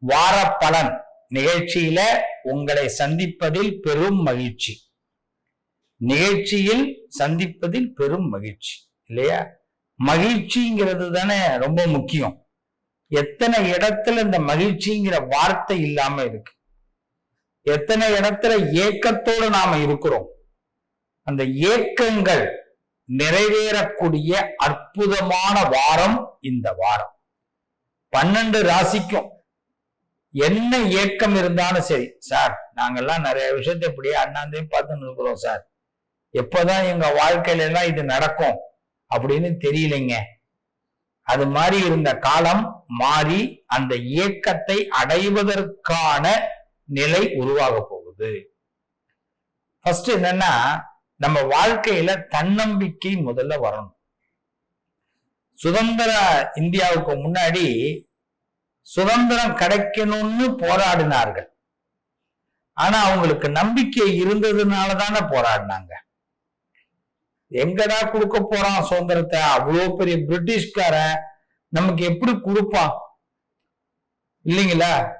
வார பலன் நிகழ்ச்சியில உங்களை சந்திப்பதில் பெரும் மகிழ்ச்சி. நிகழ்ச்சியில் சந்திப்பதில் பெரும் மகிழ்ச்சி இல்லையா? மகிழ்ச்சிங்கிறது தானே ரொம்ப முக்கியம். எத்தனை இடத்துல இந்த மகிழ்ச்சிங்கிற வார்த்தை இல்லாம இருக்கு? எத்தனை இடத்துல ஏக்கத்தோடு நாம இருக்கிறோம்? அந்த ஏக்கங்கள் நிறைவேறக்கூடிய அற்புதமான வாரம் இந்த வாரம். பன்னெண்டு ராசிக்கும். என்ன ஏக்கம் இருந்தாலும் சரி சார் நாங்கெல்லாம் நிறைய விஷயத்தை இப்படியே அண்ணாந்தையும் பார்த்துன்னு இருக்கிறோம் சார். எப்பதான் எங்க வாழ்க்கையில எல்லாம் இது நடக்கும் அப்படின்னு தெரியலைங்க. அது மாதிரி இருந்த காலம் மாறி அந்த இயக்கத்தை அடைவதற்கான நிலை உருவாக போகுது. ஃபர்ஸ்ட் என்னன்னா நம்ம வாழ்க்கையில தன்னம்பிக்கை முதல்ல வரணும். சுதந்திர இந்தியாவுக்கு முன்னாடி சுதந்திரம் கிடைக்கணும்னு போராடினார்கள். ஆனா அவங்களுக்கு நம்பிக்கை இருந்ததுனால தானே போராடினாங்க. எங்கடா கொடுக்க போறான் சுதந்திரத்தை? அவ்வளோ பெரிய பிரிட்டிஷ்காரன். நமக்கு எப்படி கொடுப்பான்? இல்லைங்களா?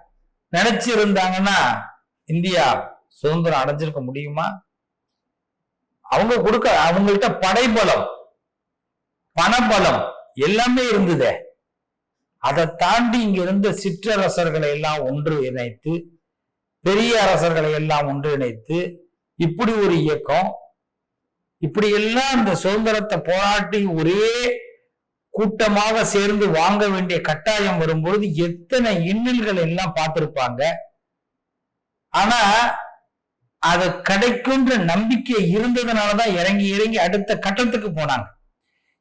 நினைச்சிருந்தாங்கன்னா இந்தியா சுதந்திரம் அடைஞ்சிருக்க முடியுமா? அவங்க கொடுக்க அவங்கள்ட்ட படைபலம் பணபலம் எல்லாமே இருந்ததே. அதை தாண்டி இங்கிருந்த சிற்றரசர்களை எல்லாம் ஒன்று இணைத்து பெரிய அரசர்களை எல்லாம் ஒன்று இணைத்து இப்படி ஒரு இயக்கம் இப்படி எல்லாம் இந்த சுதந்திரத்தை போராட்டி ஒரே கூட்டமாக சேர்ந்து வாங்க வேண்டிய கட்டாயம் வரும்பொழுது எத்தனை இன்னல்கள் எல்லாம் பார்த்திருப்பாங்க. ஆனா அது கிடைக்குன்ற நம்பிக்கை இருந்ததுனாலதான் இறங்கி இறங்கி அடுத்த கட்டத்துக்கு போனாங்க.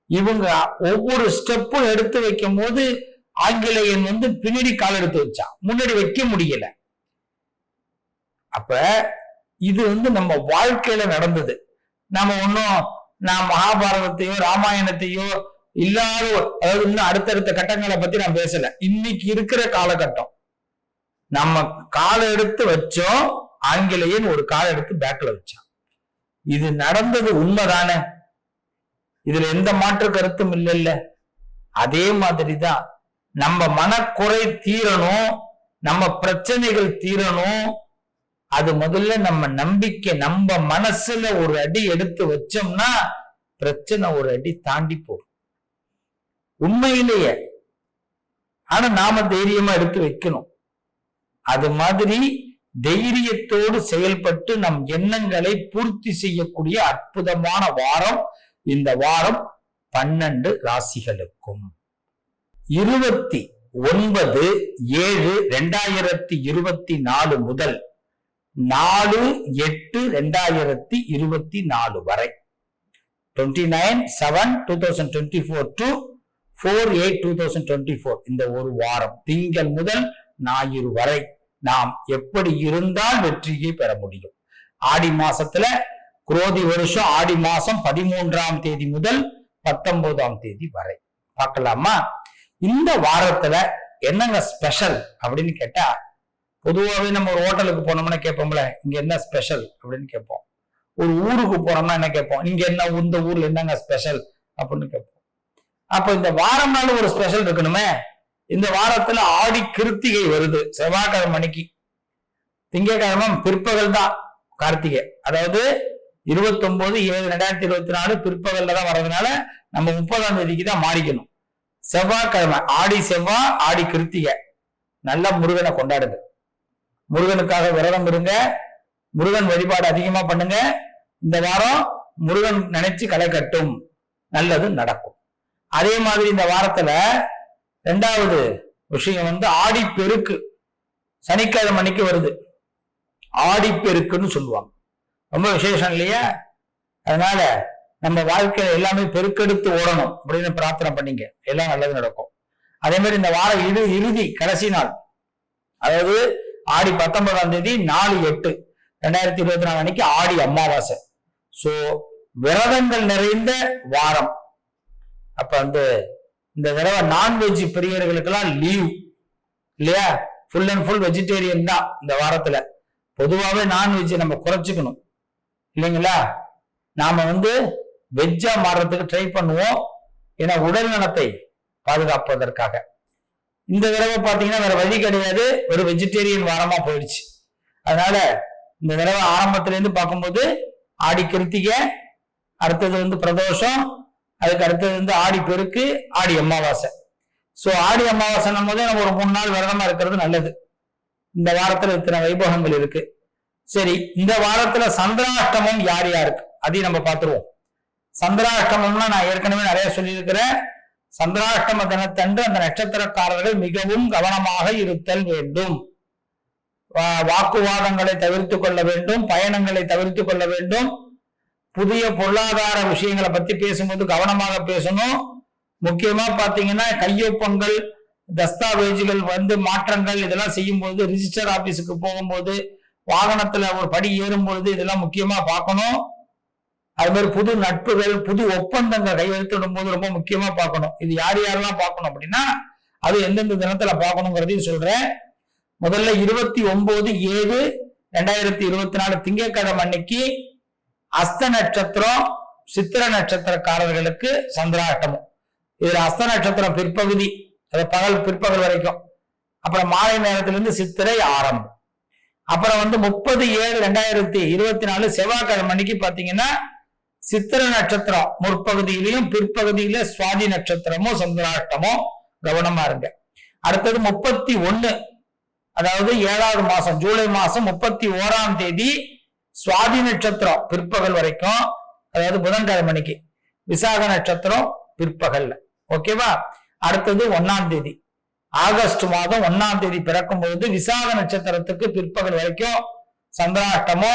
இவங்க ஒவ்வொரு ஸ்டெப்பும் எடுத்து வைக்கும் போது ஆங்கிலேயன் வந்து பின்னாடி கால் எடுத்து வச்சான் முன்னாடி வைக்க முடியல. அப்ப இது வந்து நம்ம வாழ்க்கையில நடந்தது. நாம ஒன்னும் நான் மகாபாரதத்தையோ ராமாயணத்தையோ இல்லாத அதாவது இன்னும் அடுத்தடுத்த கட்டங்களை பத்தி நான் பேசல. இன்னைக்கு இருக்கிற காலகட்டம். நம்ம காலை எடுத்து வச்சோம் ஆங்கிலேயன் ஒரு காலை எடுத்து பேக்ல வச்சான். இது நடந்தது உண்மைதானே? இதுல எந்த மாற்று கருத்தும் இல்லைல்ல. அதே மாதிரிதான் நம்ம மனக்குறை தீரணும் நம்ம பிரச்சனைகள் தீரணும். அது முதல்ல நம்ம நம்பிக்கை நம்ம மனசுல ஒரு அடி எடுத்து வச்சோம்னா பிரச்சனை ஒரு அடி தாண்டி போகும். உண்மையிலேயே. ஆனா நாம தைரியமா எடுத்து வைக்கணும். அது மாதிரி தைரியத்தோடு செயல்பட்டு நம் எண்ணங்களை பூர்த்தி செய்யக்கூடிய அற்புதமான வாரம் இந்த வாரம் பன்னெண்டு ராசிகளுக்கும். இருபத்தி ஒன்பது ஏழு ரெண்டாயிரத்தி இருபத்தி நாலு முதல் நாலு எட்டு ரெண்டாயிரத்தி இருபத்தி நாலு வரை. Twenty nine seven two thousand twenty four to four eight two thousand twenty four இந்த ஒரு வாரம் திங்கள் முதல் ஞாயிறு வரை நாம் எப்படி இருந்தால் வெற்றியை பெற முடியும். ஆடி மாசத்துல குரோதி வருஷம் ஆடி மாசம் பதிமூன்றாம் தேதி முதல் பத்தொன்பதாம் தேதி வரை. பார்க்கலாமா? இந்த வாரத்துல என்னங்க ஸ்பெஷல் அப்படின்னு கேட்டா பொதுவாகவே நம்ம ஒரு ஹோட்டலுக்கு போனோம்னா கேட்போம்ல இங்க என்ன ஸ்பெஷல் அப்படின்னு கேட்போம். ஒரு ஊருக்கு போனோம்னா என்ன கேட்போம்? இங்க என்ன இந்த ஊர்ல என்னங்க ஸ்பெஷல் அப்படின்னு கேட்போம். அப்ப இந்த வாரம்னால ஒரு ஸ்பெஷல் இருக்கணுமே. இந்த வாரத்துல ஆடி கிருத்திகை வருது செவ்வாய்க்கிழமை மணிக்கு திங்கட்கிழமை பிற்பகல் தான் கார்த்திகை. அதாவது இருபத்தி ஒன்பது ஏழு ரெண்டாயிரத்தி இருபத்தி நாலு பிற்பகல்ல தான் வர்றதுனால நம்ம முப்பதாம் தேதிக்கு தான் மாறிக்கணும். செவ்வாய்க்கிழமை ஆடி செவ்வாய் ஆடி கிருத்திகை. நல்லா முருகனை கொண்டாடுது முருகனுக்காக விரதம் இருங்க. முருகன் வழிபாடு அதிகமா பண்ணுங்க. இந்த வாரம் முருகன் நினைச்சு களை கட்டும். நல்லது நடக்கும். அதே மாதிரி இந்த வாரத்துல ரெண்டாவது விஷயம் வந்து ஆடி பெருக்கு. சனிக்கிழமை மணிக்கு வருது. ஆடி பெருக்குன்னு சொல்லுவாங்க. ரொம்ப விசேஷம் இல்லையா? அதனால நம்ம வாழ்க்கையில எல்லாமே பெருக்கெடுத்து ஓடணும் அப்படின்னு பிரார்த்தனை பண்ணீங்க. எல்லாம் நல்லது நடக்கும். அதே மாதிரி இந்த வார இறு இறுதி கடைசி நாள். அதாவது ஆடி பத்தொன்பதாம் தேதி நாலு எட்டு. ரெண்டாயிரத்தி இருபத்தி நாலு அன்னைக்கு ஆடி அமாவாசை. சோ விரதங்கள் நிறைந்த வாரம். அப்ப வந்து இந்த தடவை நான்வெஜ் பிரியர்களுக்கெல்லாம் லீவ் இல்லையா? ஃபுல் அண்ட் ஃபுல் வெஜிடேரியன் தான் இந்த வாரத்துல. பொதுவாகவே நான்வெஜ் நம்ம குறைச்சிக்கணும். இல்லைங்களா? நாம வந்து வெஜ்ஜா மாறுறதுக்கு ட்ரை பண்ணுவோம் ஏன்னா உடல் நலத்தை பாதுகாப்பதற்காக. இந்த தடவை பார்த்தீங்கன்னா வேற வழி கிடையாது. ஒரு வெஜிடேரியன் வாரமா போயிடுச்சு. அதனால இந்த தடவை ஆரம்பத்திலேருந்து பார்க்கும்போது ஆடி கிருத்திகை அடுத்தது வந்து பிரதோஷம் அதுக்கு அடுத்தது வந்து ஆடி பெருக்கு ஆடி அமாவாசை. ஸோ ஆடி அமாவாசைன்னும் போதே நம்ம ஒரு மூணு நாள் விரதமா இருக்கிறது நல்லது. இந்த வாரத்துல இத்தனை வைபவங்கள் இருக்கு. சரி இந்த வாரத்துல சந்திராஷ்டமம் யார் யாருக்கு? அதையும் நம்ம பார்த்துருவோம். சந்திராஷ்டமம்னா நான் ஏற்கனவே நிறைய சொல்லியிருக்கிறேன். சந்திராஷ்டம தினத்தன்று அந்த நட்சத்திரக்காரர்கள் மிகவும் கவனமாக இருத்தல் வேண்டும். வாக்குவாதங்களை தவிர்த்து கொள்ள வேண்டும் பயணங்களை தவிர்த்து கொள்ள வேண்டும். புதிய பொருளாதார விஷயங்களை பத்தி பேசும்போது கவனமாக பேசணும். முக்கியமா பாத்தீங்கன்னா கையொப்பங்கள் தஸ்தாவேஜுகள் வந்து மாற்றங்கள் இதெல்லாம் செய்யும்போது ரிஜிஸ்டர் ஆபீஸுக்கு போகும்போது வாகனத்துல ஒரு படி ஏறும்பொழுது இதெல்லாம் முக்கியமா பார்க்கணும். அது மாதிரி புது நட்புகள் புது ஒப்பந்தங்கள் கையெழுத்திடும் போது ரொம்ப முக்கியமா பார்க்கணும். இது யார் யாரெல்லாம் பார்க்கணும் அப்படின்னா அது எந்தெந்த தினத்துல பார்க்கணுங்கிறதையும் சொல்றேன். முதல்ல இருபத்தி ஒன்பது ஏழு ரெண்டாயிரத்தி இருபத்தி நாலு திங்கட்கிழமை அன்னைக்கு அஸ்த நட்சத்திரம் சித்திர நட்சத்திரக்காரர்களுக்கு சந்திராட்டமும் இதுல அஸ்த நட்சத்திரம் பிற்பகுதி அது பகல் பிற்பகல் வரைக்கும். அப்புறம் மாலை நேரத்திலிருந்து சித்திரை ஆரம்பம். அப்புறம் வந்து முப்பது ஏழு ரெண்டாயிரத்தி இருபத்தி நாலு செவ்வாய்க்கிழமை அன்னைக்கு பாத்தீங்கன்னா சித்திர நட்சத்திரம் முற்பகுதியிலையும் பிற்பகுதியில சுவாதி நட்சத்திரமோ சந்திராஷ்டமோ கவனமா இருங்க. அடுத்தது முப்பத்தி ஒண்ணு. அதாவது ஏழாவது மாசம் ஜூலை மாசம் முப்பத்தி ஓராம் தேதி சுவாதி நட்சத்திரம் பிற்பகல் வரைக்கும் அதாவது புதன்கிழமை விசாக நட்சத்திரம் பிற்பகல்ல. ஓகேவா அடுத்தது ஒன்னாம் தேதி. ஆகஸ்ட் மாதம் ஒன்னாம் தேதி பிறக்கும் பொழுது விசாக நட்சத்திரத்துக்கு பிற்பகல் வரைக்கும் சந்திராஷ்டமோ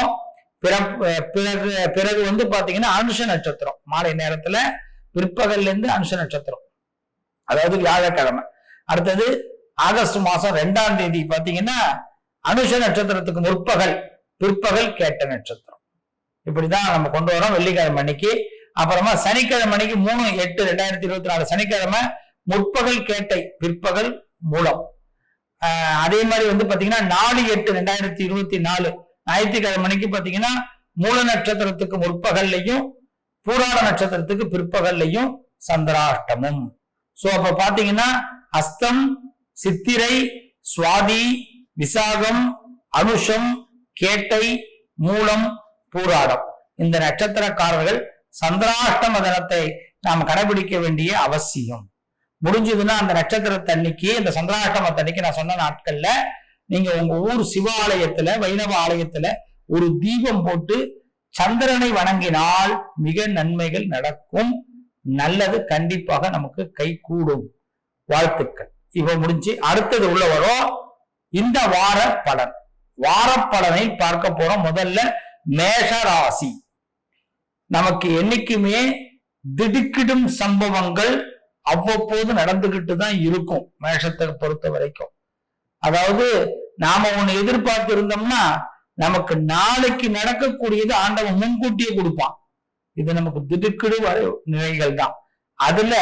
பிறகு பிறகு வந்து பாத்தீங்கன்னா அனுஷ நட்சத்திரம். மாலை நேரத்துல பிற்பகல்ல இருந்து அனுஷ நட்சத்திரம். அதாவது வியாழக்கிழமை. அடுத்தது ஆகஸ்ட் மாசம் ரெண்டாம் தேதி பாத்தீங்கன்னா அனுஷ நட்சத்திரத்துக்கு முற்பகல் பிற்பகல் கேட்ட நட்சத்திரம். இப்படிதான் நம்ம கொண்டு வரோம் வெள்ளிக்கிழமை அன்னைக்கு. அப்புறமா சனிக்கிழமை அன்னைக்கு மூணு எட்டு ரெண்டாயிரத்தி இருபத்தி நாலு சனிக்கிழமை முற்பகல் கேட்டை பிற்பகல் மூலம். அதே மாதிரி வந்து பாத்தீங்கன்னா நாலு எட்டு ரெண்டாயிரத்தி இருபத்தி நாலு ஞாயிற்றுக்கிழமை மணிக்கு பாத்தீங்கன்னா மூல நட்சத்திரத்துக்கு முற்பகல்லையும் பூராட நட்சத்திரத்துக்கு பிற்பகல்லையும் சந்திராஷ்டமம். சோ அப்ப பாத்தீங்கன்னா அஸ்தம் சித்திரை சுவாதி விசாகம் அனுஷம் கேட்டை மூலம் பூராடம். இந்த நட்சத்திரக்காரர்கள் சந்திராஷ்டம தினத்தை நாம் கடைபிடிக்க வேண்டிய அவசியம். முடிஞ்சதுன்னா அந்த நட்சத்திரத்தன்னைக்கு இந்த சந்திராஷ்டமத்தன்னைக்கு நான் சொன்ன நாட்கள்ல நீங்க உங்க ஊர் சிவாலயத்துல வைணவ ஆலயத்துல ஒரு தீபம் போட்டு சந்திரனை வணங்கினால் மிக நன்மைகள் நடக்கும். நல்லது கண்டிப்பாக நமக்கு கை கூடும். வாழ்த்துக்கள். இப்ப முடிஞ்சு அடுத்தது உள்ள வரும். இந்த வார பலன். வார பலனை பார்க்க போறோம். முதல்ல மேஷ ராசி. நமக்கு என்னைக்குமே திடுக்கிடும் சம்பவங்கள் அவ்வப்போது நடந்துகிட்டு தான் இருக்கும். மேஷத்தை பொறுத்த வரைக்கும். அதாவது நாம ஒண்ணு எதிர்பார்த்து இருந்தோம்னா நமக்கு நாளைக்கு நடக்கக்கூடியது ஆண்டவன் முன்கூட்டியே கொடுப்பான். இது நமக்கு திடுக்கிடு வ- நிலைகள் தான் அதுல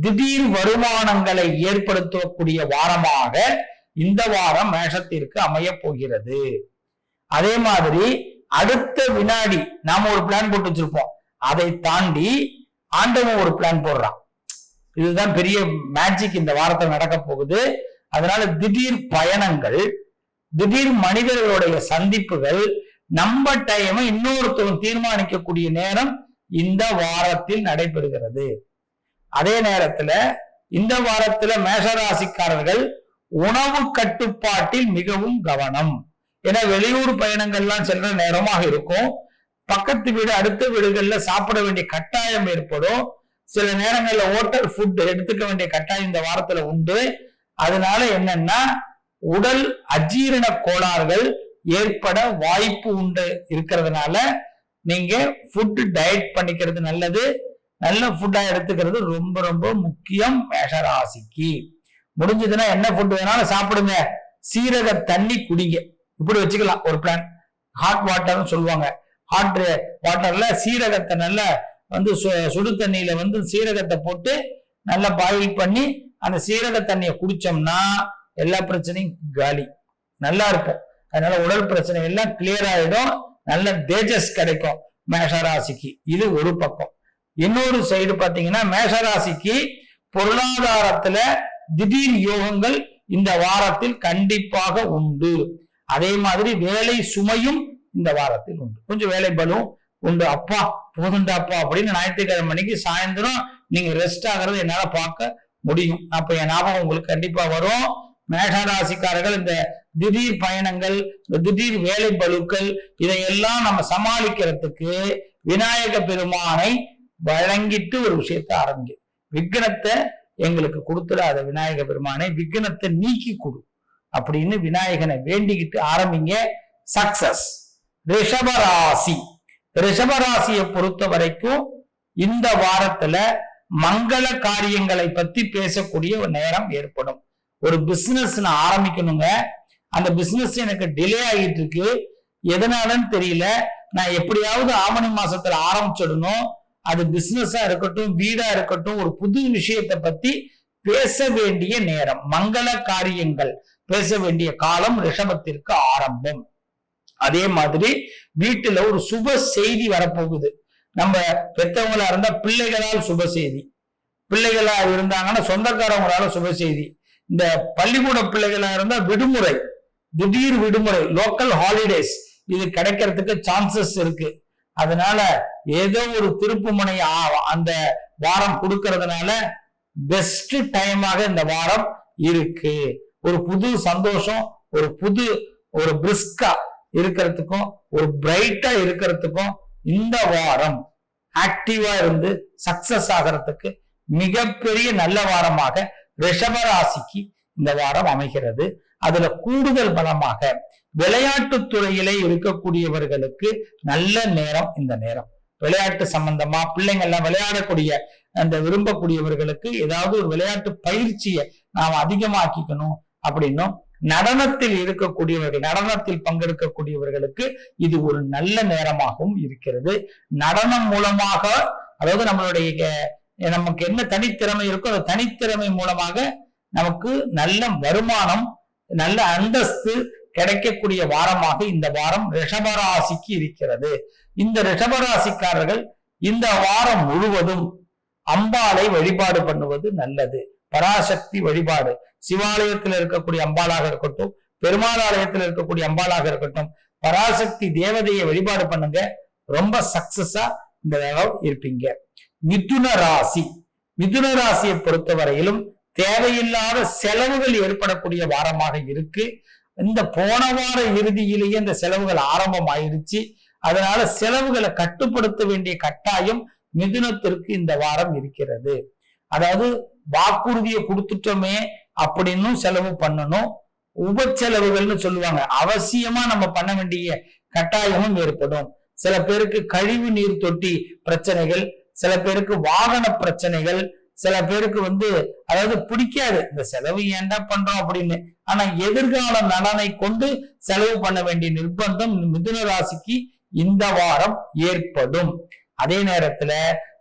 திடீர் வருமானங்களை ஏற்படுத்தக்கூடிய வாரமாக இந்த வாரம் மேஷத்திற்கு அமைய போகிறது. அதே மாதிரி அடுத்த வினாடி நாம ஒரு பிளான் போட்டு வச்சிருப்போம். அதை தாண்டி ஆண்டவன் ஒரு பிளான் போடுறான். இதுதான் பெரிய மேஜிக் இந்த வாரத்தில் நடக்க போகுது. அதனால திடீர் பயணங்கள் திடீர் மனிதர்களுடைய சந்திப்புகள் நம்ம டைம் இன்னொருத்தரும் தீர்மானிக்கக்கூடிய நேரம் இந்த வாரத்தில் நடைபெறுகிறது. அதே நேரத்துல இந்த வாரத்துல மேஷராசிக்காரர்கள் உணவு கட்டுப்பாட்டில் மிகவும் கவனம். ஏன்னா வெளியூர் பயணங்கள்லாம் செல்ற நேரமாக இருக்கும். பக்கத்து வீடு அடுத்த வீடுகள்ல சாப்பிட வேண்டிய கட்டாயம் ஏற்படும். சில நேரங்கள்ல ஹோட்டல் ஃபுட் எடுத்துக்க வேண்டிய கட்டாயம் இந்த வாரத்துல உண்டு. அதனால என்னன்னா உடல் அஜீரண கோளாறுகள் ஏற்பட வாய்ப்பு உண்டு இருக்கிறதுனால நீங்க ஃபுட் டயட் பண்ணிக்கிறது நல்லது. நல்ல ஃபுட்டா எடுத்துக்கிறது ரொம்ப ரொம்ப முக்கியம் மேஷராசிக்கு முடிஞ்சதுன்னா என்ன ஃபுட் வேணாலும் சாப்பிடுங்க. சீரக தண்ணி குடிங்க. இப்படி வச்சுக்கலாம் ஒரு பிளான் ஹாட் வாட்டர்னு சொல்லுவாங்க. ஹாட் வாட்டர்ல சீரகத்தை நல்லா வந்து சு- சுடு தண்ணியில வந்து சீரகத்தை போட்டு நல்லா பாயில் பண்ணி அந்த சீரக தண்ணியை குடிச்சோம்னா எல்லா பிரச்சனையும் காலி. நல்லா இருக்கும். அதனால உடல் பிரச்சனை எல்லாம் கிளியர் ஆயிடும். நல்ல தேஜஸ் கிடைக்கும் மேஷராசிக்கு. இது ஒரு பக்கம். இன்னொரு சைடு பாத்தீங்கன்னா மேஷராசிக்கு பொருளாதாரத்துல திடீர் யோகங்கள் இந்த வாரத்தில் கண்டிப்பாக உண்டு. அதே மாதிரி வேலை சுமையும் இந்த வாரத்தில் உண்டு. கொஞ்சம் வேலை பலும் உண்டு. அப்பா போதுண்டாப்பா அப்படின்னு ஞாயிற்றுக்கிழமை மணிக்கு சாயந்தரம் நீங்க ரெஸ்ட் ஆகிறது என்னால பார்க்க முடியும். அப்ப என் ஞாபகம் உங்களுக்கு கண்டிப்பா வரும். மேகராசிக்காரர்கள் இந்த திடீர் பயணங்கள் இந்த திடீர் வேலை பலுக்கள் இதையெல்லாம் நம்ம சமாளிக்கிறதுக்கு விநாயக பெருமானை வழங்கிட்டு ஒரு விஷயத்தை ஆரம்பிங்க. விக்னத்தை எங்களுக்கு கொடுத்துடாத விநாயக பெருமானை விக்னத்தை நீக்கி கொடு அப்படின்னு விநாயகனை வேண்டிக்கிட்டு ஆரம்பிங்க. சக்சஸ். ரிஷபராசி. ரிஷபராசியை பொறுத்த வரைக்கும் இந்த வாரத்துல மங்கள காரியங்களை பத்தி பேசக்கூடிய ஒரு நேரம் ஏற்படும். ஒரு பிசினஸ் நான் ஆரம்பிக்கணுங்க. அந்த பிசினஸ் எனக்கு டிலே ஆகிட்டு இருக்கு எதனாலன்னு தெரியல. நான் எப்படியாவது ஆவணி மாசத்துல ஆரம்பிச்சிடணும். அது பிசினஸா இருக்கட்டும் வீடா இருக்கட்டும் ஒரு புது விஷயத்தை பத்தி பேச வேண்டிய நேரம். மங்கள காரியங்கள். பேச வேண்டிய காலம் ரிஷபத்திற்கு ஆரம்பம். அதே மாதிரி வீட்டுல ஒரு சுப செய்தி வரப்போகுது. நம்ம பெற்றவங்களா இருந்தா பிள்ளைகளால் சுப செய்தி. பிள்ளைகளா இருந்தாங்கன்னா சொந்தக்காரவங்களால சுப செய்தி. இந்த பள்ளிக்கூட பிள்ளைகளா இருந்தா விடுமுறை. திடீர் விடுமுறை லோக்கல் ஹாலிடேஸ் இது கிடைக்கிறதுக்கு சான்சஸ் இருக்கு. அதனால ஏதோ ஒரு திருப்பு முனை அந்த வாரம் கொடுக்கறதுனால பெஸ்ட் டைமாக இந்த வாரம் இருக்கு. ஒரு புது சந்தோஷம் ஒரு புது ஒரு பிரிஸ்கா இருக்கிறதுக்கும் ஒரு பிரைட்டா இருக்கிறதுக்கும் இந்த வாரம் ஆக்டிவா இருந்து சக்சஸ் ஆகிறதுக்கு மிகப்பெரிய நல்ல வாரமாக ரிஷபராசிக்கு இந்த வாரம் அமைகிறது. அதுல கூடுதல் பலமாக விளையாட்டு துறையிலே இருக்கக்கூடியவர்களுக்கு நல்ல நேரம் இந்த நேரம். விளையாட்டு சம்பந்தமா பிள்ளைங்க எல்லாம் விளையாடக்கூடிய அந்த விரும்பக்கூடியவர்களுக்கு ஏதாவது ஒரு விளையாட்டு பயிற்சியை நாம் அதிகமாக்கிக்கணும் அப்படின்னும் நடனத்தில் இருக்கக்கூடியவர்கள் நடனத்தில் பங்கெடுக்கக்கூடியவர்களுக்கு இது ஒரு நல்ல நேரமாகவும் இருக்கிறது. நடனம் மூலமாக அதாவது நம்மளுடைய நமக்கு என்ன தனித்திறமை இருக்கோ அந்த தனித்திறமை மூலமாக நமக்கு நல்ல வருமானம் நல்ல அந்தஸ்து கிடைக்கக்கூடிய வாரமாக இந்த வாரம் ரிஷபராசிக்கு இருக்கிறது. இந்த ரிஷபராசிக்காரர்கள் இந்த வாரம் முழுவதும் அம்பாளை வழிபாடு பண்ணுவது நல்லது. பராசக்தி வழிபாடு. சிவாலயத்தில் இருக்கக்கூடிய அம்பாளாக இருக்கட்டும் பெருமாள் ஆலயத்தில் இருக்கக்கூடிய அம்பாளாக இருக்கட்டும் பராசக்தி தேவதையை வழிபாடு பண்ணுங்க. ரொம்ப சக்சஸா இந்த தடவை இருப்பீங்க. மிதுன ராசி. மிதுன ராசியை பொறுத்தவரையிலும் தேவையில்லாத செலவுகள் ஏற்படக்கூடிய வாரமாக இருக்கு. இந்த போன வார இறுதியிலேயே இந்த செலவுகள் ஆரம்பம் ஆயிருச்சு அதனால செலவுகளை கட்டுப்படுத்த வேண்டிய கட்டாயம் மிதுனத்திற்கு இந்த வாரம் இருக்கிறது. அதாவது வாக்குறுதியை கொடுத்துட்டோமே அப்படின்னு செலவு பண்ணணும். உபச்செலவுகள்னு சொல்லுவாங்க. அவசியமா நம்ம பண்ண வேண்டிய கட்டாயமும் ஏற்படும். சில பேருக்கு கழிவு நீர் தொட்டி பிரச்சனைகள் சில பேருக்கு வாகன பிரச்சனைகள் சில பேருக்கு வந்து அதாவது பிடிக்காது. இந்த செலவு ஏன்டா பண்றோம் அப்படின்னு. ஆனா எதிர்கால நலனை கொண்டு செலவு பண்ண வேண்டிய நிர்பந்தம் மிதுன ராசிக்கு இந்த வாரம் ஏற்படும். அதே நேரத்துல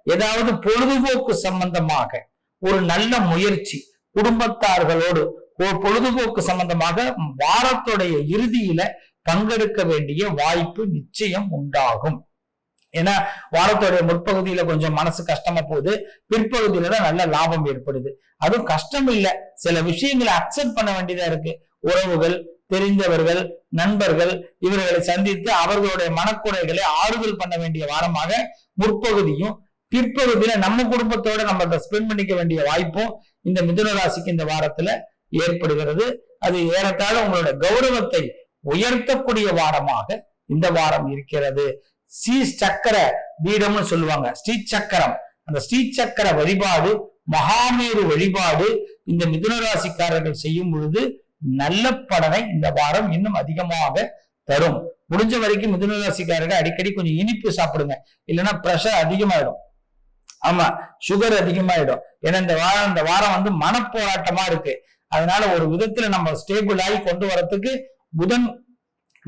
ஏதாவது பொழுதுபோக்கு சம்பந்தமாக ஒரு நல்ல முயற்சி. குடும்பத்தார்களோடு ஒரு பொழுதுபோக்கு சம்பந்தமாக வாரத்துடைய இறுதியில பங்கெடுக்க வேண்டிய வாய்ப்பு நிச்சயம் உண்டாகும். ஏன்னா வாரத்துடைய முற்பகுதியில கொஞ்சம் மனசு கஷ்டமா போகுது. பிற்பகுதியில தான் நல்ல லாபம் ஏற்படுது. அதுவும் கஷ்டம் இல்லை. சில விஷயங்களை அக்செப்ட் பண்ண வேண்டியதா இருக்கு. உறவுகள் தெரிந்தவர்கள் நண்பர்கள் இவர்களை சந்தித்து அவர்களுடைய மனக்குறைகளை ஆறுதல் பண்ண வேண்டிய வாரமாக முற்பகுதியும் பிற்பகுதியில நம்ம குடும்பத்தோட நம்ம அதை ஸ்பெண்ட் பண்ணிக்க வேண்டிய வாய்ப்பும் இந்த மிதுன ராசிக்கு இந்த வாரத்துல ஏற்படுகிறது. அது ஏறத்தாழ உங்களோட கௌரவத்தை உயர்த்தக்கூடிய வாரமாக இந்த வாரம் இருக்கிறது. ஸ்ரீ சக்கர பீடம்னு சொல்லுவாங்க. ஸ்ரீ சக்கரம். அந்த ஸ்ரீ சக்கர வழிபாடு மகாமேரு வழிபாடு இந்த மிதுன ராசிக்காரர்கள் செய்யும் பொழுது நல்ல பலனை இந்த வாரம் இன்னும் அதிகமாக தரும். முடிஞ்ச வரைக்கும் மிதுன ராசிக்காரர்கள் அடிக்கடி கொஞ்சம் இனிப்பு சாப்பிடுங்க. இல்லைன்னா ப்ரெஷர் அதிகமாயிடும். ஆமா சுகர் அதிகமாயிடும். ஏன்னா இந்த வாரம் இந்த வாரம் வந்து மனப்போராட்டமா இருக்கு. அதனால ஒரு விதத்துல நம்ம ஸ்டேபிள் ஆகி கொண்டு வரத்துக்கு புதன்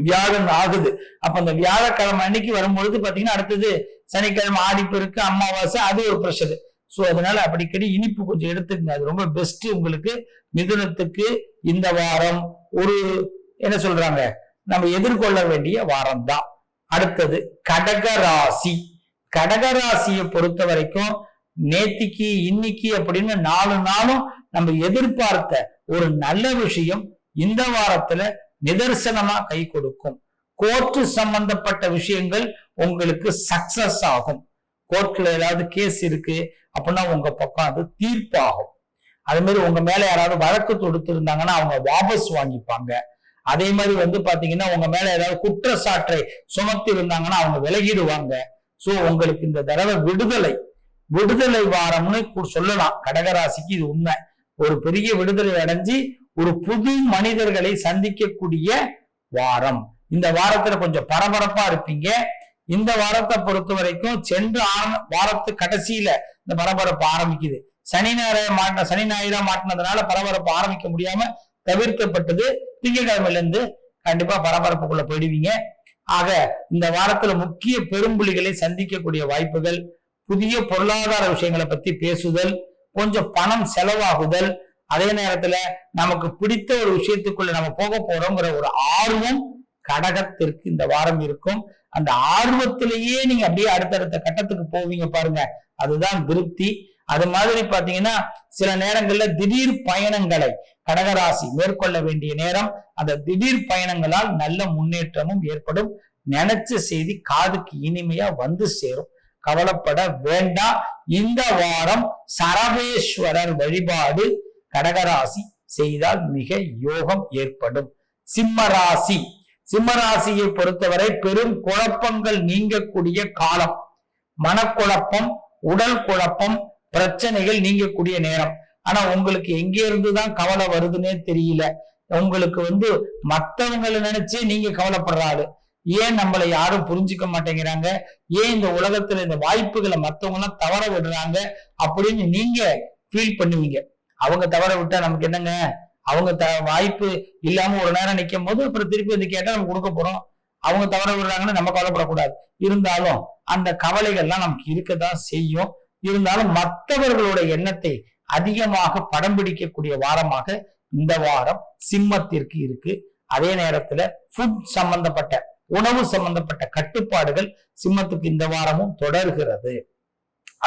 வியாழன் ஆகுது. அப்ப அந்த வியாழக்கிழமை அன்னைக்கு வரும்பொழுது பாத்தீங்கன்னா அடுத்தது சனிக்கிழமை ஆடிப்பெருக்கு அமாவாசை அது ஒரு பிரஷர். சோ அதனால அடிக்கடி இனிப்பு கொஞ்சம் எடுத்துக்கங்க. அது ரொம்ப பெஸ்ட் உங்களுக்கு மிதுனத்துக்கு இந்த வாரம் ஒரு என்ன சொல்றாங்க? நம்ம எதிர்கொள்ள வேண்டிய வாரம் தான் அடுத்தது கடக ராசி. கடக ராசியை பொறுத்த வரைக்கும் நேத்திக்கு இன்னைக்கு அப்படின்னு நாலு நாளும் நம்ம எதிர்பார்த்த ஒரு நல்ல விஷயம் இந்த வாரத்துல நிதர்சனமா கை கொடுக்கும். கோர்ட்டு சம்பந்தப்பட்ட விஷயங்கள் உங்களுக்கு சக்சஸ் ஆகும். கோர்ட்ல ஏதாவது கேஸ் இருக்கு அப்படின்னா உங்க பக்கம் அது தீர்ப்பாகும். அதே மாதிரி உங்க மேல யாராவது வழக்கு தொடுத்து இருந்தாங்கன்னா அவங்க வாபஸ் வாங்கிப்பாங்க. அதே மாதிரி வந்து பாத்தீங்கன்னா உங்க மேல ஏதாவது குற்றச்சாட்டை சுமத்தி இருந்தாங்கன்னா அவங்க விலகிடுவாங்க. சோ உங்களுக்கு இந்த தடவை விடுதலை விடுதலை வாரம்னு சொல்லலாம். கடகராசிக்கு இது உண்மை. ஒரு பெரிய விடுதலை அடைஞ்சு ஒரு புது மனிதர்களை சந்திக்கக்கூடிய வாரம். இந்த வாரத்துல கொஞ்சம் பரபரப்பா இருப்பீங்க. இந்த வாரத்தை பொறுத்த வரைக்கும் சென்ற வாரத்து கடைசியில இந்த பரபரப்பு ஆரம்பிக்குது. சனி ஞாயிறு மாட்டின சனி ஞாயிறா மாட்டினதுனால பரபரப்பு ஆரம்பிக்க முடியாம தவிர்க்கப்பட்டது. திங்கட்கிழமையில இருந்து கண்டிப்பா பரபரப்புக்குள்ள போயிடுவீங்க. ஆக இந்த வாரத்துல முக்கிய பெரும்புலிகளை சந்திக்கக்கூடிய வாய்ப்புகள் புதிய பொருளாதார விஷயங்களை பத்தி பேசுதல் கொஞ்சம் பணம் செலவாகுதல் அதே நேரத்துல நமக்கு பிடித்த ஒரு விஷயத்துக்குள்ள நம்ம போக போறோங்கிற ஒரு ஆர்வம் கடகத்திற்கு இந்த வாரம் இருக்கும். அந்த ஆர்வத்திலேயே நீங்க அப்படியே அடுத்தடுத்த கட்டத்துக்கு போவீங்க பாருங்க. அதுதான் திருப்தி அது மாதிரி பாத்தீங்கன்னா சில நேரங்கள்ல திடீர் பயணங்களை கடகராசி மேற்கொள்ள வேண்டிய நேரம் அந்த திடீர் பயணங்களால் நல்ல முன்னேற்றமும் ஏற்படும். நினைச்ச செய்தி காதுக்கு இனிமையா வந்து சேரும். கவலைப்பட வேண்டாம். இந்த வாரம் சரவேஸ்வரர் வழிபாடு கடகராசி செய்தால் மிக யோகம் ஏற்படும். சிம்மராசி சிம்மராசியை பொறுத்தவரை பெரும் குழப்பங்கள் நீங்கக்கூடிய காலம். மனக்குழப்பம் உடல் குழப்பம் பிரச்சனைகள் நீங்கக்கூடிய நேரம். ஆனா உங்களுக்கு எங்க இருந்துதான் கவலை வருதுன்னே தெரியல. உங்களுக்கு வந்து மத்தவங்களை நினைச்சே நீங்க கவலைப்படுறாரு ஏன் நம்மளை யாரும் புரிஞ்சுக்க மாட்டேங்கிறாங்க? ஏன் இந்த உலகத்துல இந்த வாய்ப்புகளை மத்தவங்க எல்லாம் தவற விடுறாங்க? அப்படின்னு நீங்க ஃபீல் பண்ணுவீங்க. அவங்க தவற விட்டா நமக்கு என்னங்க? அவங்க த வாய்ப்பு இல்லாம ஒரு நேரம் நிற்கும் போது அப்புறம் திருப்பி வந்து கேட்டா நம்ம கொடுக்க போறோம். அவங்க தவற விடுறாங்கன்னு நம்ம கவலைப்படக்கூடாது. இருந்தாலும் அந்த கவலைகள்லாம் நமக்கு இருக்கதான் செய்யும். இருந்தாலும் மற்றவர்களுடைய எண்ணத்தை அதிகமாக படம் பிடிக்கக்கூடிய வாரமாக இந்த வாரம் சிம்மத்திற்கு இருக்கு. அதே நேரத்துல ஃபுட் சம்பந்தப்பட்ட உணவு சம்பந்தப்பட்ட கட்டுப்பாடுகள் சிம்மத்துக்கு இந்த வாரமும் தொடர்கிறது.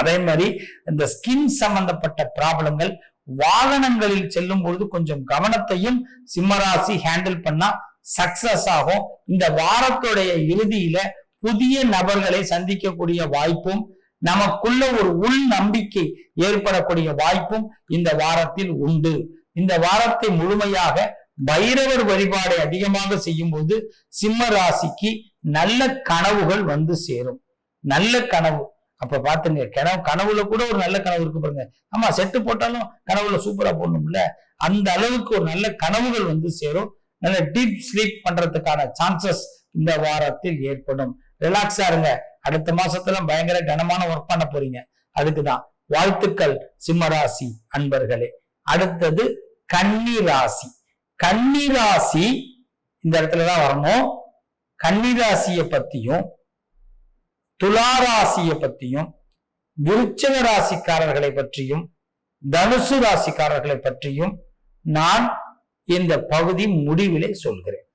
அதே மாதிரி இந்த ஸ்கின் சம்பந்தப்பட்ட ப்ராப்ளங்கள் வாகனங்களில் செல்லும் பொழுது கொஞ்சம் கவனத்தையும் சிம்மராசி ஹேண்டில் பண்ணா சக்சஸ் ஆகும். இந்த வாரத்துடைய இறுதியில புதிய நபர்களை சந்திக்கக்கூடிய வாய்ப்பும் நமக்குள்ள ஒரு உள் நம்பிக்கை ஏற்படக்கூடிய வாய்ப்பும் இந்த வாரத்தில் உண்டு. இந்த வாரத்தை முழுமையாக பைரவர் வழிபாடை அதிகமாக செய்யும் போது சிம்ம ராசிக்கு நல்ல கனவுகள் வந்து சேரும். நல்ல கனவு. அப்ப பாத்துங்க கனவு கனவுல கூட ஒரு நல்ல கனவு இருக்கு பாருங்க. ஆமா செட்டு போட்டாலும் கனவுல சூப்பரா போடணும்ல. அந்த அளவுக்கு ஒரு நல்ல கனவுகள் வந்து சேரும். நல்ல டீப் ஸ்லீப் பண்றதுக்கான சான்சஸ் இந்த வாரத்தில் ஏற்படும். ரிலாக்ஸா இருங்க. அடுத்த மாசத்துல பயங்கர கனமான ஒர்க் பண்ண போறீங்க. அதுக்குதான் வாழ்த்துக்கள் சிம்மராசி அன்பர்களே. அடுத்தது கன்னி ராசி கன்னி ராசி இந்த இடத்துலதான் வரணும். கன்னி ராசியை பத்தியும் துளாராசியை பத்தியும் விருச்சக ராசிக்காரர்களை பற்றியும் தனுசு ராசிக்காரர்களை பற்றியும் நான் இந்த பகுதி முடிவிலே சொல்கிறேன்.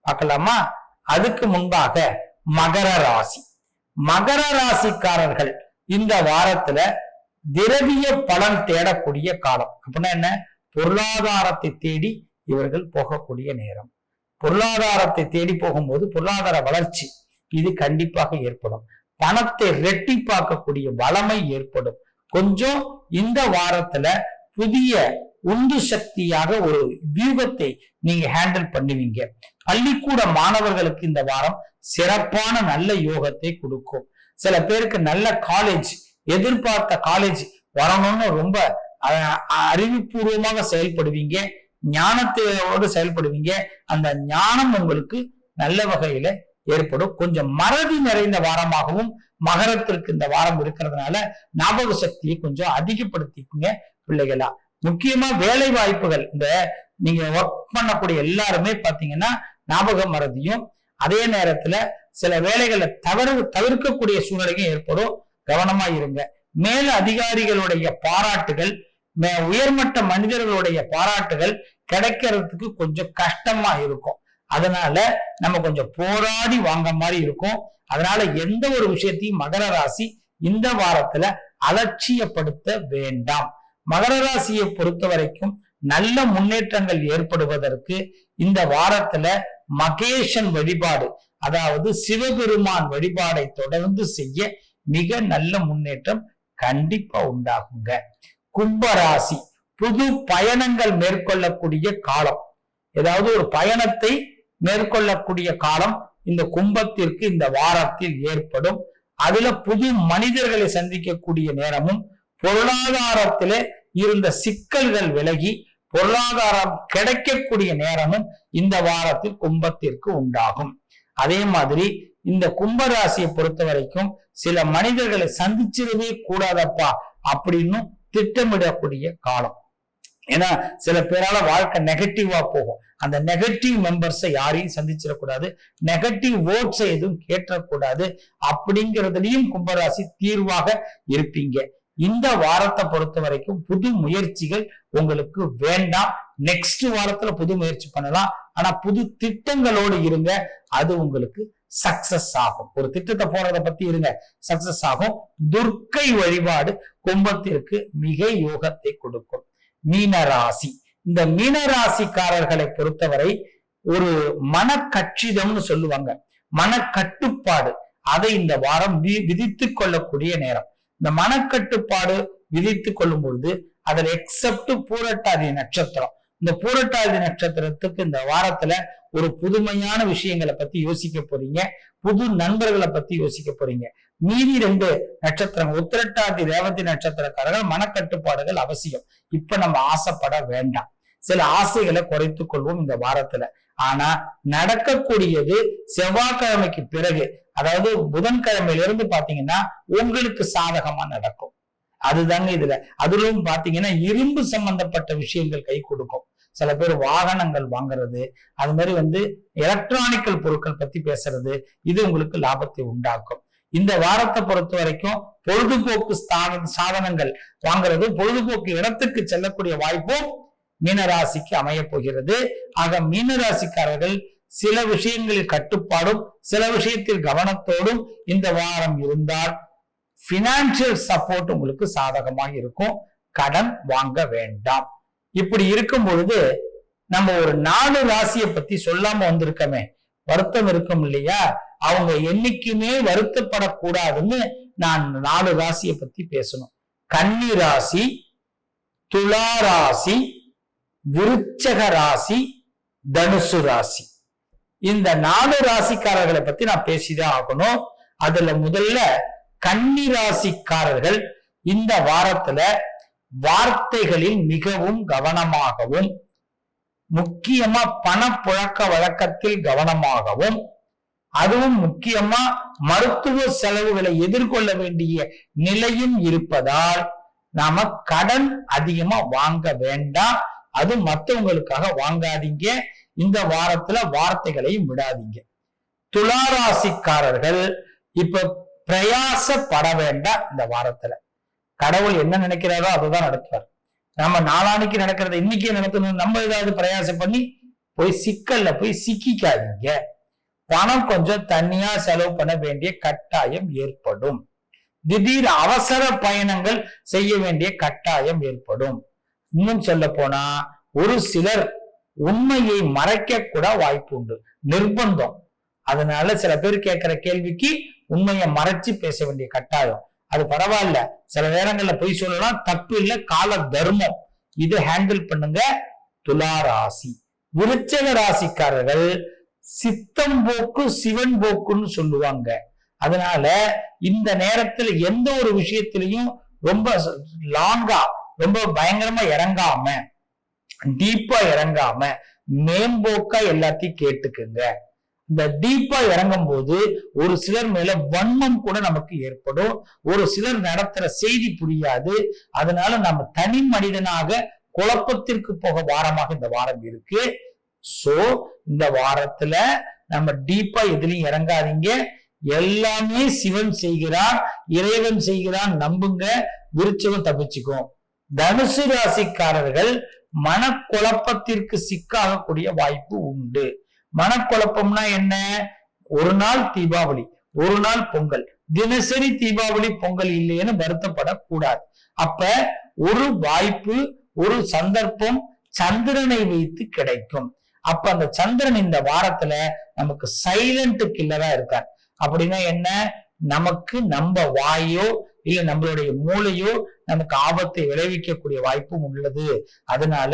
பார்க்கலாமா? அதுக்கு முன்பாக மகர ராசி. மகர ராசிக்காரர்கள் இந்த வாரத்துல திரவிய பலன் தேடக்கூடிய காலம். அப்படின்னா என்ன? பொருளாதாரத்தை தேடி இவர்கள் போகக்கூடிய நேரம். பொருளாதாரத்தை தேடி போகும்போது பொருளாதார வளர்ச்சி இது கண்டிப்பாக ஏற்படும். பணத்தை ரெட்டிப்பாக்கக்கூடிய வளமை ஏற்படும். கொஞ்சம் இந்த வாரத்துல புதிய உந்து சக்தியாக ஒரு வியூகத்தை நீங்க ஹேண்டில் பண்ணுவீங்க. பள்ளிக்கூட மாணவர்களுக்கு இந்த வாரம் சிறப்பான நல்ல யோகத்தை கொடுக்கும். சில பேருக்கு நல்ல காலேஜ் எதிர்பார்த்த காலேஜ் வரணும்னு ரொம்ப அறிவுபூர்வமாக செயல்படுவீங்க. ஞானத்தோடு செயல்படுவீங்க. அந்த ஞானம் உங்களுக்கு நல்ல வகையில ஏற்படும். கொஞ்சம் மறதி நிறைந்த வாரமாகவும் மகரத்திற்கு இந்த வாரம் இருக்கிறதுனால ஞாபக சக்தியை கொஞ்சம் அதிகப்படுத்திக்குங்க பிள்ளைகளா. முக்கியமா வேலை வாய்ப்புகள் இந்த நீங்க ஒர்க் பண்ணக்கூடிய எல்லாருமே பாத்தீங்கன்னா ஞாபக மறதியும் அதே நேரத்துல சில வேலைகளை தவறு தவிர்க்கக்கூடிய சூழ்நிலையும் ஏற்படும். கவனமா இருங்க. மேல அதிகாரிகளுடைய பாராட்டுகள் உயர்மட்ட மனிதர்களுடைய பாராட்டுகள் கிடைக்கிறதுக்கு கொஞ்சம் கஷ்டமா இருக்கும். அதனால நம்ம கொஞ்சம் போராடி வாங்க மாதிரி இருக்கும். அதனால எந்த ஒரு விஷயத்தையும் மகர ராசி இந்த வாரத்துல அலட்சியப்படுத்த வேண்டாம். மகர ராசியை பொறுத்த வரைக்கும் நல்ல முன்னேற்றங்கள் ஏற்படுவதற்கு இந்த வாரத்துல மகேஷன் வழிபாடு அதாவது சிவபெருமான் வழிபாடை தொடர்ந்து செய்ய மிக நல்ல முன்னேற்றம் கண்டிப்பா உண்டாகுங்க. கும்பராசி புது பயணங்கள் மேற்கொள்ளக்கூடிய காலம். ஏதாவது ஒரு பயணத்தை மேற்கொள்ளக்கூடிய காலம் இந்த கும்பத்திற்கு இந்த வாரத்தில் ஏற்படும். அதுல புது மனிதர்களை சந்திக்கக்கூடிய நேரமும் பொருளாதாரத்திலே இருந்த சிக்கல்கள் விலகி பொருளாதாரம் கிடைக்கக்கூடிய நேரமும் இந்த வாரத்தில் கும்பத்திற்கு உண்டாகும். அதே மாதிரி இந்த கும்பராசியை பொறுத்த வரைக்கும் சில மனிதர்களை சந்திச்சிடவே கூடாதப்பா அப்படின்னு திட்டமிடக்கூடிய காலம். ஏன்னா சில பேரால வாழ்க்கை நெகட்டிவா போகும். அந்த நெகட்டிவ் மெம்பர்ஸை யாரையும் சந்திச்சிடக்கூடாது நெகட்டிவ் ஓட்ஸை எதுவும் கேட்டக்கூடாது அப்படிங்கிறதுலயும் கும்பராசி தீர்வாக இருப்பீங்க. இந்த வாரத்தை பொறுத்த வரைக்கும் புது முயற்சிகள் உங்களுக்கு வேண்டாம். நெக்ஸ்ட் வாரத்துல புது முயற்சி பண்ணலாம். ஆனா புது திட்டங்களோடு இருங்க. அது உங்களுக்கு சக்சஸ் ஆகும். ஒரு திட்டத்தை போறதை பத்தி இருங்க. சக்சஸ் ஆகும். துர்க்கை வழிபாடு கும்பத்திற்கு மிக யோகத்தை கொடுக்கும். மீனராசி. இந்த மீனராசிக்காரர்களை பொறுத்தவரை ஒரு மனக்கட்சிதம்னு சொல்லுவாங்க. மனக்கட்டுப்பாடு. அதை இந்த வாரம் விதித்துக் கொள்ளக்கூடிய நேரம். இந்த மனக்கட்டுப்பாடு விதித்துக் கொள்ளும் பொழுது அதில் எக்ஸப்ட் பூரட்டாதி நட்சத்திரம். இந்த பூரட்டாதி நட்சத்திரத்துக்கு இந்த வாரத்துல ஒரு புதுமையான விஷயங்களை பத்தி யோசிக்க போறீங்க. புது நண்பர்களை பத்தி யோசிக்க போறீங்க. மீதி ரெண்டு நட்சத்திரம் உத்திரட்டாதி ரேவதி நட்சத்திரக்காரர்கள் மனக்கட்டுப்பாடுகள் அவசியம். இப்ப நம்ம ஆசைப்பட வேண்டாம். சில ஆசைகளை குறைத்து கொள்வோம் இந்த வாரத்துல. ஆனா நடக்கக்கூடியது செவ்வாய்க்கிழமைக்கு பிறகு. அதாவது புதன்கிழமையிலிருந்து பாத்தீங்கன்னா உங்களுக்கு சாதகமா நடக்கும். அதுதாங்க இதுல. அதுலயும் பாத்தீங்கன்னா இரும்பு சம்பந்தப்பட்ட விஷயங்கள் கை கொடுக்கும். சில பேர் வாகனங்கள் வாங்குறது அது மாதிரி வந்து எலக்ட்ரானிக்கல் பொருட்கள் பத்தி பேசுறது இது உங்களுக்கு லாபத்தை உண்டாக்கும். இந்த வாரத்தை பொறுத்த வரைக்கும் பொழுதுபோக்கு சாதனங்கள் வாங்குறது பொழுதுபோக்கு இடத்துக்கு செல்லக்கூடிய வாய்ப்பும் மீனராசிக்கு அமைய போகிறது. ஆக மீனராசிக்காரர்கள் சில விஷயங்களில் கட்டுப்பாடும் சில விஷயத்தில் கவனத்தோடும் இந்த வாரம் இருந்தால் பினான்சியல் சப்போர்ட் உங்களுக்கு சாதகமாக இருக்கும். கடன் வாங்க வேண்டாம். இப்படி இருக்கும் பொழுது நம்ம ஒரு நாலு ராசியை பத்தி சொல்லாம வந்திருக்கமே. வருத்தம் இருக்கும் இல்லையா? அவங்க என்னைக்குமே வருத்தப்படக்கூடாதுன்னு நான் நாலு ராசியை பத்தி பேசணும். கன்னி ராசி துலா ராசி விருச்சக ராசி தனுசு ராசி. இந்த நாலு ராசிக்காரர்களை பத்தி நான் பேசிதான் ஆகணும். அதுல முதல்ல கன்னி ராசிக்காரர்கள் இந்த வாரத்துல வார்த்தைகளில் மிகவும் கவனமாகவும் முக்கியமா பணப்புழக்க வழக்கத்தில் கவனமாகவும் அதுவும் முக்கியமா மருத்துவ செலவுகளை எதிர்கொள்ள வேண்டிய நிலையும் இருப்பதால் நாம கடன் அதிகமா வாங்க வேண்டாம். அது மற்றவங்களுக்காக வாங்காதீங்க. இந்த வாரத்துல வார்த்தைகளையும் விடாதீங்க. துளாராசிக்காரர்கள் இப்ப பிரயாசப்பட வேண்டாம் இந்த வாரத்துல. கடவுள் என்ன நினைக்கிறாரோ அதுதான் நடத்துவார். நம்ம நாளானிக்கு நடக்கிறத இன்னைக்கே நடத்தணும். நம்ம ஏதாவது பிரயாசம் பண்ணி போய் சிக்கல்ல போய் சிக்கிக்காதீங்க. பணம் கொஞ்சம் தனியா செலவு பண்ண வேண்டிய கட்டாயம் ஏற்படும். திடீர் அவசர பயணங்கள் செய்ய வேண்டிய கட்டாயம் ஏற்படும். இன்னும் சொல்ல போனா ஒரு சிலர் உண்மையை மறைக்க கூட வாய்ப்பு உண்டு. நிர்பந்தம். அதனால சில பேர் கேட்கிற கேள்விக்கு உண்மையை மறைச்சு பேச வேண்டிய கட்டாயம். அது பரவாயில்ல. சில நேரங்கள்ல பொய் சொல்லலாம் தப்பு இல்லை கால தர்மம். இது ஹேண்டில் பண்ணுங்க. துலா ராசி. விருச்சக ராசிக்காரர்கள் சித்தம் போக்கு சிவன் போக்குன்னு சொல்லுவாங்க. அதனால இந்த நேரத்துல எந்த ஒரு விஷயத்திலையும் ரொம்ப லாங்கா ரொம்ப பயங்கரமா இறங்காம டீப்பா இறங்காம மேம்போக்கா எல்லாத்தையும் கேட்டுக்குங்க. இந்த டீப்பா இறங்கும் போது ஒரு சிலர் மேல வன்மம் கூட நமக்கு ஏற்படும். ஒரு சிலர் நடத்துற செய்தி புரியாது. அதனால நம்ம தனி மனிதனாக குழப்பத்திற்கு போக வாரமாக இந்த வாரம் இருக்கு. சோ இந்த வாரத்துல நம்ம டீப்பா எதுலையும் இறங்காதீங்க. எல்லாமே சிவன் செய்கிறான் இறைவன் செய்கிறான் நம்புங்க விருச்சகம் தப்பிச்சுக்கும். தனுசு ராசிக்காரர்கள் மனக்குழப்பத்திற்கு சிக்காகக்கூடிய வாய்ப்பு உண்டு. மனக்குழப்பம்னா என்ன? ஒரு நாள் தீபாவளி ஒரு நாள் பொங்கல். தினசரி தீபாவளி பொங்கல் இல்லைன்னு வருத்தப்படக்கூடாது. அப்ப ஒரு வாய்ப்பு ஒரு சந்தர்ப்பம் சந்திரனை வைத்து கிடைக்கும். அப்ப அந்த சந்திரன் இந்த வாரத்துல நமக்கு சைலண்ட் கில்லரா இருக்கார். அப்படின்னா என்ன? நமக்கு நம்ம வாயோ இல்ல நம்மளுடைய மூளையோ நமக்கு ஆபத்தை விளைவிக்கக்கூடிய வாய்ப்பும் உள்ளது. அதனால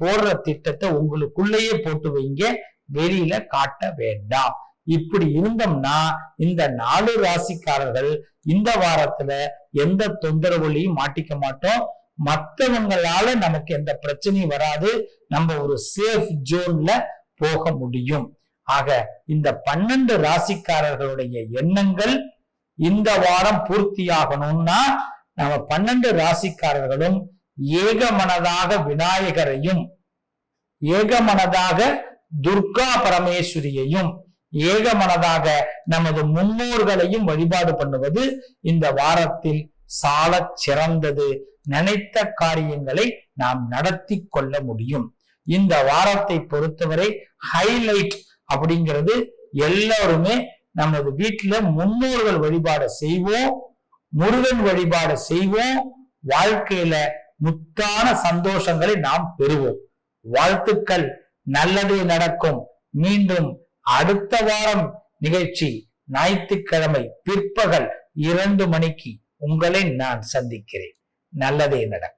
போடுற திட்டத்தை உங்களுக்குள்ளேயே போட்டு வைங்க. வெளியில காட்ட வேண்டாம். இப்படி இருந்தோம்னா இந்த நாலு ராசிக்காரர்கள் இந்த வாரத்துல எந்த தொந்தரவுலையும் மாட்டிக்க மாட்டோம். மற்றவங்களால நமக்கு எந்த பிரச்சனையும் வராது. நம்ம ஒரு சேஃப் ஜோன்ல போக முடியும். ஆக இந்த பன்னெண்டு ராசிக்காரர்களுடைய எண்ணங்கள் இந்த வாரம் பூர்த்தியாகணும்னா நம்ம பன்னெண்டு ராசிக்காரர்களும் ஏகமனதாக விநாயகரையும் ஏகமனதாக துர்கா பரமேஸ்வரியையும் ஏகமனதாக நமது முன்னோர்களையும் வழிபாடு பண்ணுவது இந்த வாரத்தில் சால சிறந்தது. நினைத்த காரியங்களை நாம் நடத்தி கொள்ள முடியும். இந்த வாரத்தை பொறுத்தவரை ஹைலைட் அப்படிங்கிறது எல்லாருமே நமது வீட்டுல முன்னோர்கள் வழிபாடு செய்வோம் முருகன் வழிபாடு செய்வோம் வாழ்க்கையில முத்தான சந்தோஷங்களை நாம் பெறுவோம். வாழ்த்துக்கள் நல்லதே நடக்கும். மீண்டும் அடுத்த வாரம் நிகழ்ச்சி ஞாயிற்றுக்கிழமை பிற்பகல் இரண்டு மணிக்கு உங்களை நான் சந்திக்கிறேன். நல்லதே நடக்கும்.